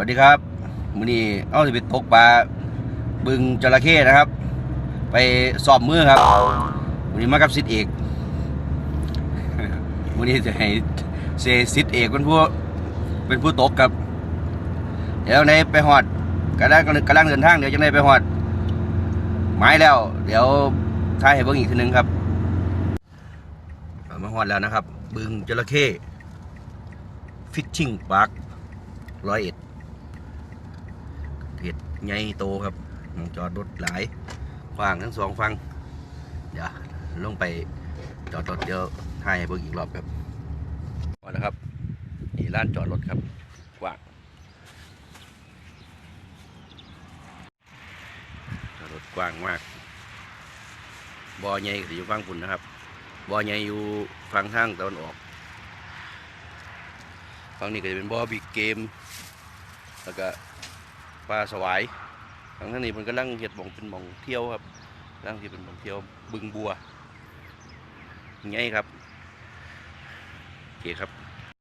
วัสดีครับมื้อนี้เอาจะไปตกปลาบึงจระเข้นะครับ ไปสอบมือครับมื้อนี้มากับสิทธิเอกมื้อนี้จะให้เซสิทธิเอกเป็นผู้เป็นผู้ตกครับ เดี๋ยวในไปหอดกำลังกำลังเดินทางเดี๋ยวจะในไปหอดไม้แล้ว เดี๋ยวท้ายให้เบิ่งอีกทีหนึงครับมาหอดแล้วนะครับ บึงจระเข้ฟิชชิ่งปาร์คร้อยเอ็ด เพจใหญ่โตครับมองจอดรถหลายกว้างทั้งสองฝั่งเดี๋ยวลงไปจอดรถเดี๋ยวถ่ายให้เบิ่งอีกรอบครับมาแล้วครับนี่ร้านจอดรถครับกว้างจอดรถกว้างมากบ่อใหญ่ก็สิอยู่ฝั่งฝุ่นนะครับบ่อใหญ่อยู่ฝั่งทางตะวันออกฝั่งนี้ก็จะเป็นบ่อบิ๊กเกมแล้วก็ ปลาสวายทางท่างนี้มันก็ลังเห็ดหมองเป็นหมองเที่ยวครับลังที่เป็นหมองเที่ยวบึงบัวไงครับโอเคครับ